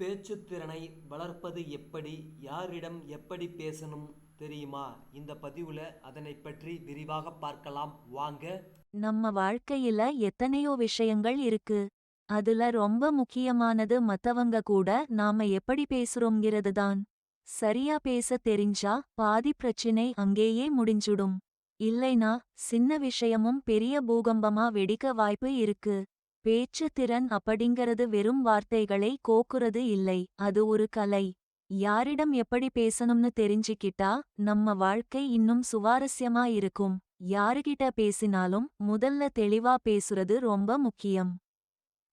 பேச்சுத்திறனை வளர்ப்பது எப்படி யாரிடம் எப்படி பேசணும் தெரியுமா? இந்த பதிவுல அதனை பற்றி விரிவாக பார்க்கலாம். வாங்க. நம்ம வாழ்க்கையில எத்தனையோ விஷயங்கள் இருக்கு. அதுல ரொம்ப முக்கியமானது மத்தவங்க கூட நாம எப்படி பேசுறோங்கிறது தான் சரியா பேச தெரிஞ்சா பாதி பிரச்சினை அங்கேயே முடிஞ்சுடும். இல்லைனா சின்ன விஷயமும் பெரிய பூகம்பமா வெடிக்க வாய்ப்பு இருக்கு. பேச்சு திறன் அப்படிங்கறது வெறும் வார்த்தைகளை கோக்குறது இல்லை அது ஒரு கலை. யாரிடம் எப்படி பேசணும்னு தெரிஞ்சுக்கிட்டா நம்ம வாழ்க்கை இன்னும் சுவாரஸ்யமா இருக்கும். யாருகிட்ட பேசினாலும் முதல்ல தெளிவா பேசுறது ரொம்ப முக்கியம்.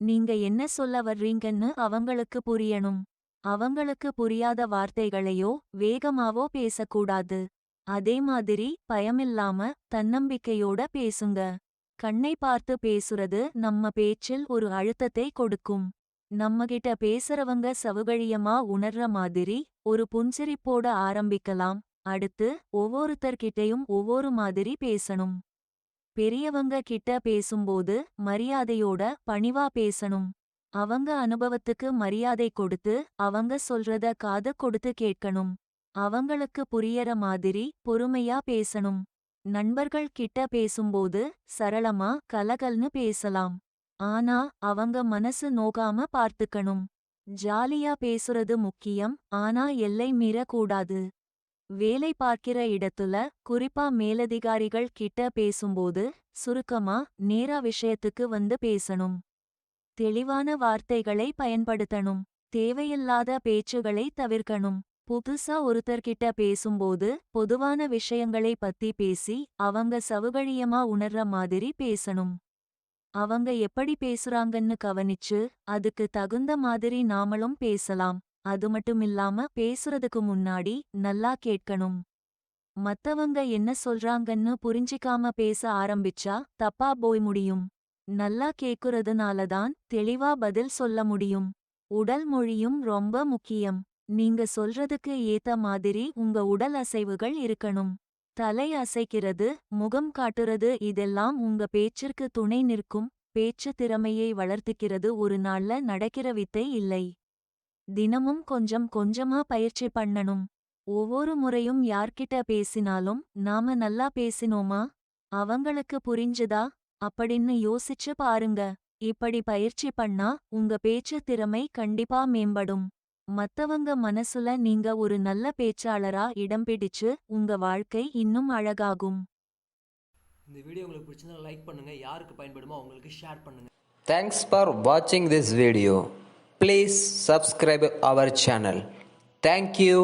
நீங்க என்ன சொல்ல வர்றீங்கன்னு அவங்களுக்கு புரியணும். அவங்களுக்கு புரியாத வார்த்தைகளையோ வேகமாவோ பேசக்கூடாது. அதே மாதிரி பயமில்லாம தன்னம்பிக்கையோட பேசுங்க. கண்ணை பார்த்து பேசுறது நம்ம பேச்சில் ஒரு அழுத்தத்தை கொடுக்கும். நம்மகிட்ட பேசுறவங்க சவுகழியமா உணர்ற மாதிரி ஒரு புன்சிரிப்போட ஆரம்பிக்கலாம். அடுத்து ஒவ்வொருத்தர்கிட்டயும் ஒவ்வொரு மாதிரி பேசணும். பெரியவங்க கிட்ட பேசும்போது மரியாதையோட பணிவா பேசணும். அவங்க அனுபவத்துக்கு மரியாதை கொடுத்து அவங்க சொல்றத காது கொடுத்து கேட்கணும். அவங்களுக்கு புரியற மாதிரி பொறுமையா பேசணும். நண்பர்கள் கிட்ட பேசும்போது சரளமா கலகல்னு பேசலாம். ஆனா அவங்க மனசு நோகாம பார்த்துக்கணும். ஜாலியா பேசுறது முக்கியம் ஆனா எல்லை மீறக்கூடாது. வேலை பார்க்கிற இடத்துல குறிப்பா மேலதிகாரிகள் கிட்ட பேசும்போது சுருக்கமா நேரா விஷயத்துக்கு வந்து பேசணும். தெளிவான வார்த்தைகளை பயன்படுத்தணும். தேவையில்லாத பேச்சுகளை தவிர்க்கணும். புதுசா ஒருத்தர்கிட்ட பேசும்போது பொதுவான விஷயங்களை பத்தி பேசி அவங்க சவுகழியமா உணர்ற மாதிரி பேசணும். அவங்க எப்படி பேசுறாங்கன்னு கவனிச்சு அதுக்கு தகுந்த மாதிரி நாமளும் பேசலாம். அது மட்டுமில்லாம பேசுறதுக்கு முன்னாடி நல்லா கேட்கணும். மத்தவங்க என்ன சொல்றாங்கன்னு புரிஞ்சிக்காம பேச ஆரம்பிச்சா தப்பா போய் முடியும். நல்லா கேக்குறதுனாலதான் தெளிவா பதில் சொல்ல முடியும். உடல் மொழியும் ரொம்ப முக்கியம். நீங்க சொல்றதுக்கு ஏத்த மாதிரி உங்க உடல் அசைவுகள் இருக்கணும். தலை அசைக்கிறது முகம் காட்டுறது இதெல்லாம் உங்க பேச்சிற்கு துணை நிற்கும். பேச்சு திறமையை வளர்த்துக்கிறது ஒரு நாள்ல நடக்கிற வித்தை இல்லை. தினமும் கொஞ்சம் கொஞ்சமா பயிற்சி பண்ணணும். ஒவ்வொரு முறையும் யார்கிட்ட பேசினாலும் நாம நல்லா பேசினோமா? அவங்களுக்கு புரிஞ்சுதா? அப்படின்னு யோசிச்சு பாருங்க. இப்படி பயிற்சி பண்ணா உங்க பேச்சு திறமை கண்டிப்பா மேம்படும். மத்தவங்க மனசுல நீங்க ஒரு நல்ல பேச்சாளரா இடம் பிடிச்சு உங்க வாழ்க்கை இன்னும் அழகாகும் இந்த வீடியோ உங்களுக்கு பிடிச்சிருந்தா லைக் பண்ணுங்க யாருக்கு பயன்படுமோ அவங்களுக்கு ஷேர் பண்ணுங்க Thanks for watching this video. Please subscribe our channel. Thank you.